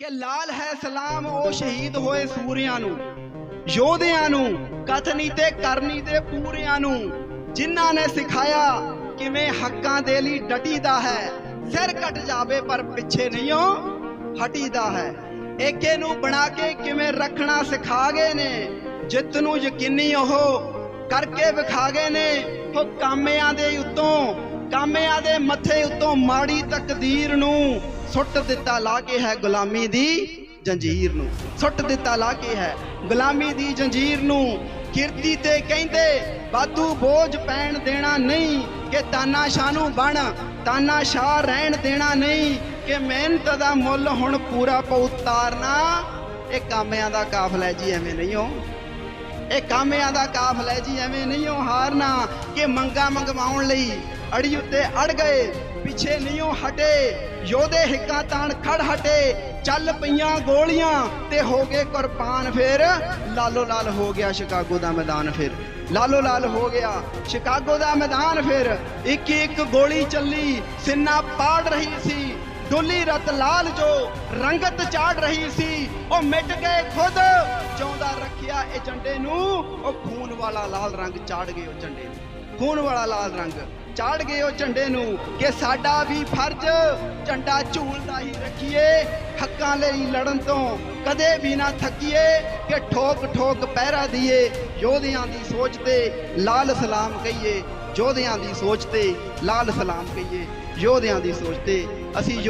ਕਿ ਲਾਲ ਹੈ ਸਲਾਮ, ਉਹ ਸ਼ਹੀਦ ਹੋਏ ਸੂਰਿਆਂ ਨੂੰ, ਯੋਧਿਆਂ ਨੂੰ, ਕਥਨੀ ਤੇ ਕਰਨੀ ਦੇ ਪੂਰਿਆਂ ਨੂੰ, ਜਿਨ੍ਹਾਂ ਨੇ ਸਿਖਾਇਆ ਕਿਵੇਂ ਹੱਕਾਂ ਦੇ ਲਈ ਡਟੀਦਾ ਹੈ, ਸਿਰ ਕੱਟ ਜਾਵੇ ਪਰ ਪਿੱਛੇ ਨਹੀਂ ਹਟੀਦਾ ਹੈ। ਏਕੇ ਨੂੰ ਬਣਾ ਕੇ ਕਿਵੇਂ ਰੱਖਣਾ ਸਿਖਾ ਗਏ ਨੇ, ਜਿੱਤ ਨੂੰ ਯਕੀਨੀ ਉਹ ਕਰਕੇ ਵਿਖਾ ਗਏ ਨੇ, ਉਹ ਕਾਮਿਆਂ ਦੇ ਉੱਤੋਂ, ਕਾਮਿਆਂ ਦੇ ਮੱਥੇ ਉੱਤੋਂ ਮਾੜੀ ਤਕਦੀਰ ਨੂੰ ਸੁੱਟ ਦਿੱਤਾ ਲਾ ਕੇ ਹੈ ਗੁਲਾਮੀ ਦੀ ਜੰਜੀਰ ਨੂੰ। ਸੁੱਟ ਦਿੱਤਾ ਲਾ ਕੇ ਹੈ ਗੁਲਾਮੀ ਦੀ ਜੰਜੀਰ ਨੂੰ। ਕਿਰਤੀ ਤੇ ਕਹਿੰਦੇ ਬਾਦੂ ਬੋਝ ਪੈਣ ਦੇਣਾ ਨਹੀਂ ਕਿ ਤਾਨਾਸ਼ਾਹ ਨੂੰ ਬਣ। ਤਾਨਾਸ਼ਾਹ ਰਹਿਣ ਦੇਣਾ ਨਹੀਂ ਕਿ ਮਿਹਨਤ ਦਾ ਮੁੱਲ ਹੁਣ ਪੂਰਾ ਪਉ ਉਤਾਰਨਾ ਇਹ ਕਾਮਿਆਂ ਦਾ ਕਾਫਲਾ ਜੀ ਐਵੇਂ ਨਹੀਂ ਹੋ। ਇਹ ਕਾਮਿਆਂ ਦਾ ਕਾਫਲਾ ਜੀ ਐਵੇਂ ਨਹੀਂ ਹੋ ਹਾਰਨਾ ਕਿ ਮੰਗਾ ਮੰਗਵਾਉਣ ਲਈ ਅੜੀ ਉੱਤੇ ਅੜ ਗਏ। ਪਿੱਛੇ ਨਹੀਂ ਉਹ ਹਟੇ, ਯੋਧੇ ਹਿੱਕਾਂ ਤਾਣ ਖੜ ਹਟੇ, ਚੱਲ ਪਈਆਂ ਗੋਲੀਆਂ ਤੇ ਹੋ ਗਏ ਕੁਰਬਾਨ ਫਿਰ। ਲਾਲੋ ਲਾਲ ਹੋ ਗਿਆ ਸ਼ਿਕਾਗੋ ਦਾ ਮੈਦਾਨ ਫਿਰ। ਲਾਲੋ ਲਾਲ ਹੋ ਗਿਆ ਸ਼ਿਕਾਗੋ ਦਾ ਮੈਦਾਨ ਫਿਰ। ਇੱਕ ਇੱਕ ਗੋਲੀ ਚੱਲੀ, ਸਿੰਨਾ ਪਾੜ ਰਹੀ ਸੀ। ਡੋਲੀ ਰਤ ਲਾਲ ਜੋ ਰੰਗਤ ਚਾੜ ਰਹੀ ਸੀ, ਉਹ ਮਿਟ ਗਏ ਖੁਦ ਚਾਹੁੰਦਾ ਰੱਖਿਆ ਇਹ ਝੰਡੇ ਨੂੰ। ਉਹ ਖੂਨ ਵਾਲਾ ਲਾਲ ਰੰਗ ਚਾੜ ਗਏ ਉਹ ਝੰਡੇ ਨੂੰ। ਖੂਨ ਵਾਲਾ ਲਾਲ ਰੰਗ। ਚਾੜ ਗਏ ਉਹ ਝੰਡੇ ਨੂੰ ਕਿ ਸਾਡਾ ਵੀ ਫਰਜ਼। ਝੰਡਾ ਝੂਲਦਾ ਹੀ ਰੱਖੀਏ। ਹੱਕਾਂ ਲਈ ਲੜਨ ਤੋਂ ਕਦੇ ਵੀ ਨਾ ਥੱਕੀਏ। ਕਿ ਠੋਕ ਠੋਕ ਪਹਿਰਾ ਦਈਏ ਯੋਧਿਆਂ ਦੀ ਸੋਚ ਤੇ ਲਾਲ ਸਲਾਮ ਕਹੀਏ। ਯੋਧਿਆਂ ਦੀ ਸੋਚ ਤੇ ਲਾਲ ਸਲਾਮ ਕਹੀਏ। ਯੋਧਿਆਂ ਦੀ ਸੋਚ ਤੇ ਅਸੀਂ ਯੋ-